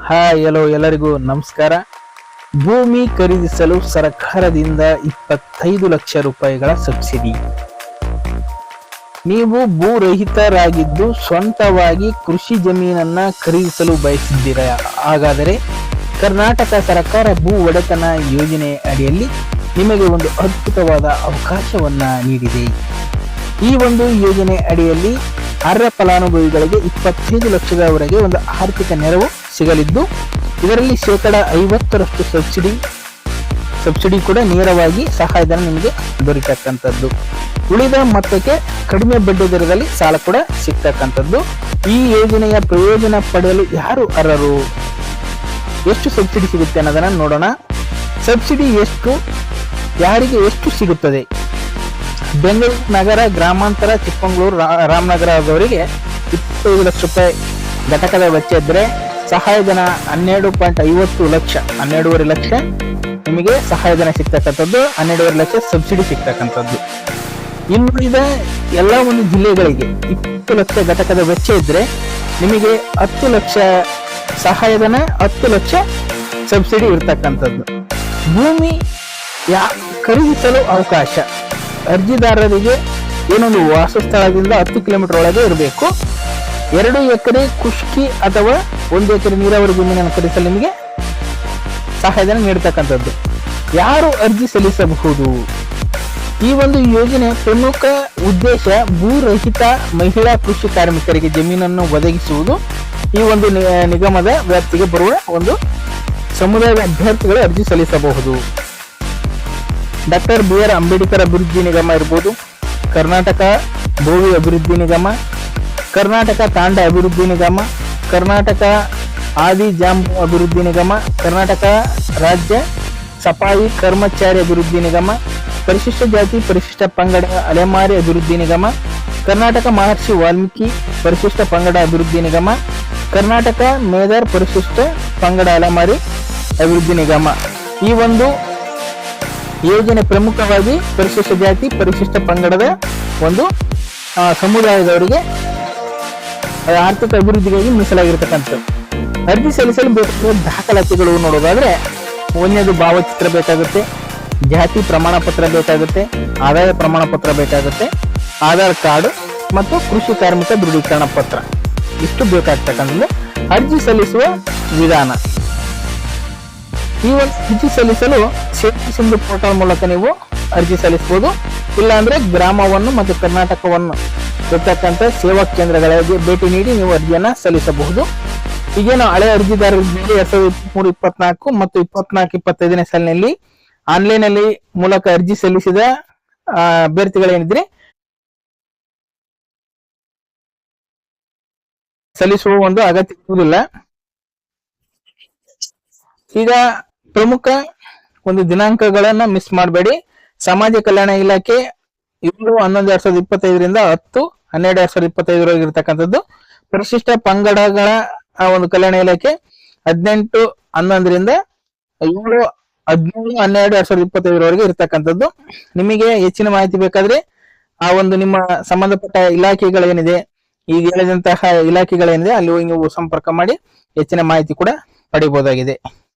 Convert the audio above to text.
Hi hello ಎಲ್ಲರಿಗೂ ನಮಸ್ಕಾರ. ಭೂಮಿ ಖರೀದಿಸಲು ಸರ್ಕಾರದಿಂದ ಇಪ್ಪತ್ತೈದು ಲಕ್ಷ ರೂಪಾಯಿಗಳ ಸಬ್ಸಿಡಿ. ನೀವು ಭೂರಹಿತರಾಗಿದ್ದು ಸ್ವಂತವಾಗಿ ಕೃಷಿ ಜಮೀನನ್ನ ಖರೀದಿಸಲು ಬಯಸಿದ್ದೀರಾ? ಹಾಗಾದರೆ ಕರ್ನಾಟಕ ಸರ್ಕಾರ ಭೂ ಒಡೆತನ ಯೋಜನೆ ಅಡಿಯಲ್ಲಿ ನಿಮಗೆ ಒಂದು ಅದ್ಭುತವಾದ ಅವಕಾಶವನ್ನ ನೀಡಿದೆ. ಈ ಒಂದು ಯೋಜನೆ ಅಡಿಯಲ್ಲಿ ಅರ್ಹ ಫಲಾನುಭವಿಗಳಿಗೆ ಇಪ್ಪತ್ತೈದು ಲಕ್ಷದವರೆಗೆ ಒಂದು ಆರ್ಥಿಕ ನೆರವು ಸಿಗಲಿದ್ದು, ಇದರಲ್ಲಿ ಶೇಕಡ ಐವತ್ತರಷ್ಟು ಸಬ್ಸಿಡಿ ಸಬ್ಸಿಡಿ ಕೂಡ ನೇರವಾಗಿ ಸಹಾಯಧನ ನಿಮಗೆ ದೊರೀತಕ್ಕಂಥದ್ದು. ಉಳಿದ ಮೊತ್ತಕ್ಕೆ ಕಡಿಮೆ ಬಡ್ಡಿ ದರದಲ್ಲಿ ಸಾಲ ಕೂಡ ಸಿಗ್ತಕ್ಕಂಥದ್ದು. ಈ ಯೋಜನೆಯ ಪ್ರಯೋಜನ ಪಡೆಯಲು ಯಾರು ಅರ್ಹರು? ಎಷ್ಟು ಸಬ್ಸಿಡಿ ಸಿಗುತ್ತೆ ಅನ್ನೋದನ್ನ ನೋಡೋಣ. ಸಬ್ಸಿಡಿ ಎಷ್ಟು, ಯಾರಿಗೆ ಎಷ್ಟು ಸಿಗುತ್ತದೆ? ಬೆಂಗಳೂರು ನಗರ ಗ್ರಾಮಾಂತರ, ಚಿಕ್ಕಮಗಳೂರು ರಾಮನಗರದವರಿಗೆ ಇಪ್ಪತ್ತೈದು ಲಕ್ಷ ರೂಪಾಯಿ ಘಟಕದ ವೆಚ್ಚ ಇದ್ರೆ ಸಹಾಯಧನ ಹನ್ನೆರಡು ಪಾಯಿಂಟ್ ಐವತ್ತು ಲಕ್ಷ, ಹನ್ನೆರಡೂವರೆ ಲಕ್ಷ ನಿಮಗೆ ಸಹಾಯಧನ ಸಿಗ್ತಕ್ಕಂಥದ್ದು, ಹನ್ನೆರಡೂವರೆ ಲಕ್ಷ ಸಬ್ಸಿಡಿ ಸಿಗ್ತಕ್ಕಂಥದ್ದು. ಇನ್ನುಳಿದ ಎಲ್ಲ ಒಂದು ಜಿಲ್ಲೆಗಳಿಗೆ ಇಪ್ಪತ್ತು ಲಕ್ಷ ಘಟಕದ ವೆಚ್ಚ ಇದ್ರೆ ನಿಮಗೆ ಹತ್ತು ಲಕ್ಷ ಸಹಾಯಧನ, ಹತ್ತು ಲಕ್ಷ ಸಬ್ಸಿಡಿ ಇರ್ತಕ್ಕಂಥದ್ದು. ಭೂಮಿ ಯಾ ಖರೀದಿಸಲು ಅವಕಾಶ. ಅರ್ಜಿದಾರರಿಗೆ ಏನೊಂದು ವಾಸಸ್ಥಳದಿಂದ ಹತ್ತು ಕಿಲೋಮೀಟರ್ ಒಳಗೆ ಇರಬೇಕು. ಎರಡು ಎಕರೆ ಕುಷ್ಕಿ ಅಥವಾ ಒಂದು ಎಕರೆ ನೀರಾವರಿ ಜಮೀನನ್ನು ಖರೀದಿಸಲು ನಿಮಗೆ ಸಹಾಯಧನ ನೀಡತಕ್ಕಂಥದ್ದು. ಯಾರು ಅರ್ಜಿ ಸಲ್ಲಿಸಬಹುದು? ಈ ಒಂದು ಯೋಜನೆ ಪ್ರಮುಖ ಉದ್ದೇಶ ಭೂರಹಿತ ಮಹಿಳಾ ಕೃಷಿ ಕಾರ್ಮಿಕರಿಗೆ ಜಮೀನನ್ನು ಒದಗಿಸುವುದು. ಈ ಒಂದು ನಿಗಮದ ವ್ಯಾಪ್ತಿಗೆ ಬರುವ ಒಂದು ಸಮುದಾಯದ ಅಭ್ಯರ್ಥಿಗಳು ಅರ್ಜಿ ಸಲ್ಲಿಸಬಹುದು. ಡಾಕ್ಟರ್ ಬಿ ಆರ್ ಅಂಬೇಡ್ಕರ್ ಅಭಿವೃದ್ಧಿ ನಿಗಮ ಇರ್ಬೋದು. ಕರ್ನಾಟಕ ಭೂಮಿ ಅಭಿವೃದ್ಧಿ ನಿಗಮ ಕರ್ನಾಟಕ ತಾಂಡ ಅಭಿವೃದ್ಧಿ ನಿಗಮ, ಕರ್ನಾಟಕ ಆದಿ ಜಾಂಬು ಅಭಿವೃದ್ಧಿ ನಿಗಮ, ಕರ್ನಾಟಕ ರಾಜ್ಯ ಸಫಾಯಿ ಕರ್ಮಚಾರಿ ಅಭಿವೃದ್ಧಿ ನಿಗಮ, ಪರಿಶಿಷ್ಟ ಜಾತಿ, ಪರಿಶಿಷ್ಟ ಪಂಗಡ ಅಲೆಮಾರಿ ಅಭಿವೃದ್ಧಿ ನಿಗಮ, ಕರ್ನಾಟಕ ಮಹರ್ಷಿ ವಾಲ್ಮೀಕಿ ಪರಿಶಿಷ್ಟ ಪಂಗಡ ಅಭಿವೃದ್ಧಿ ನಿಗಮ, ಕರ್ನಾಟಕ ಮೇದರ್ ಪರಿಶಿಷ್ಟ ಪಂಗಡ ಅಲೆಮಾರಿ ಅಭಿವೃದ್ಧಿ ನಿಗಮ. ಈ ಒಂದು ಯೋಜನೆ ಪ್ರಮುಖವಾಗಿ ಪರಿಶಿಷ್ಟ ಜಾತಿ, ಪರಿಶಿಷ್ಟ ಪಂಗಡದ ಒಂದು ಸಮುದಾಯದವರಿಗೆ ಆರ್ಥಿಕ ಅಭಿವೃದ್ಧಿಗಾಗಿ ಮೀಸಲಾಗಿರ್ತಕ್ಕಂಥದ್ದು. ಅರ್ಜಿ ಸಲ್ಲಿಸಲು ಬೇಕಾದ ದಾಖಲಾತಿಗಳು ನೋಡೋದಾದ್ರೆ ಒಂದನೇದು ಭಾವಚಿತ್ರ ಬೇಕಾಗುತ್ತೆ, ಜಾತಿ ಪ್ರಮಾಣ ಪತ್ರ ಬೇಕಾಗುತ್ತೆ, ಆದಾಯ ಪ್ರಮಾಣ ಪತ್ರ ಬೇಕಾಗುತ್ತೆ, ಆಧಾರ್ ಕಾರ್ಡ್ ಮತ್ತು ಕೃಷಿ ಕಾರ್ಮಿಕ ದೃಢೀಕರಣ ಪತ್ರ. ಇಷ್ಟು ಬೇಕಾಗ್ತಕ್ಕಂಥದ್ದು. ಅರ್ಜಿ ಸಲ್ಲಿಸುವ ವಿಧಾನ. ಈ ಒಂದು ಅರ್ಜಿ ಸಲ್ಲಿಸಲು ಸಿಂಧು ಪೋರ್ಟಲ್ ಮೂಲಕ ನೀವು ಅರ್ಜಿ ಸಲ್ಲಿಸಬಹುದು ಇಲ್ಲಾಂದ್ರೆ ಗ್ರಾಮವನ್ನು ಮತ್ತು ಕರ್ನಾಟಕವನ್ನು ಇರ್ತಕ್ಕಂಥ ಸೇವಾ ಕೇಂದ್ರಗಳಿಗೆ ಭೇಟಿ ನೀಡಿ ನೀವು ಅರ್ಜಿಯನ್ನ ಸಲ್ಲಿಸಬಹುದು. ಈಗೇನು ಹಳೆ ಅರ್ಜಿದಾರರಿಗೆ ಎರಡ್ ಸಾವಿರದ ಇಪ್ಪತ್ಮೂರು, ಇಪ್ಪತ್ನಾಲ್ಕು ಮತ್ತು ಇಪ್ಪತ್ನಾಲ್ಕು, ಇಪ್ಪತ್ತೈದನೇ ಸಾಲಿನಲ್ಲಿ ಆನ್ಲೈನ್ ಅಲ್ಲಿ ಮೂಲಕ ಅರ್ಜಿ ಸಲ್ಲಿಸಿದ ಅಭ್ಯರ್ಥಿಗಳೇನಿದ್ರೆ ಸಲ್ಲಿಸುವ ಒಂದು ಅಗತ್ಯ ಇರುವುದಿಲ್ಲ. ಈಗ ಪ್ರಮುಖ ಒಂದು ದಿನಾಂಕಗಳನ್ನ ಮಿಸ್ ಮಾಡಬೇಡಿ. ಸಮಾಜ ಕಲ್ಯಾಣ ಇಲಾಖೆ ಏಳು, ಹನ್ನೊಂದು, ಎರಡ್ ಸಾವಿರದ ಇಪ್ಪತ್ತೈದರಿಂದ ಹತ್ತು ಹನ್ನೆರಡು ಎರಡ್ ಸಾವಿರದ ಇಪ್ಪತ್ತೈದರವರೆಗೆ ಇರತಕ್ಕಂಥದ್ದು. ಪರಿಶಿಷ್ಟ ಪಂಗಡಗಳ, ಆ, ಒಂದು ಕಲ್ಯಾಣ ಇಲಾಖೆ ಹದಿನೆಂಟು, ಹನ್ನೊಂದರಿಂದ ಏಳು, ಹದಿನೇಳು, ಹನ್ನೆರಡು ಎರಡ್ ಸಾವಿರದ ಇಪ್ಪತ್ತೈದರವರೆಗೆ ಇರತಕ್ಕಂಥದ್ದು. ನಿಮಗೆ ಹೆಚ್ಚಿನ ಮಾಹಿತಿ ಬೇಕಾದ್ರೆ ಆ ಒಂದು ನಿಮ್ಮ ಸಂಬಂಧಪಟ್ಟ ಇಲಾಖೆಗಳೇನಿದೆ, ಈಗ ಹೇಳಿದಂತಹ ಇಲಾಖೆಗಳೇನಿದೆ, ಅಲ್ಲಿ ನೀವು ಸಂಪರ್ಕ ಮಾಡಿ ಹೆಚ್ಚಿನ ಮಾಹಿತಿ ಕೂಡ ಪಡಿಬಹುದಾಗಿದೆ.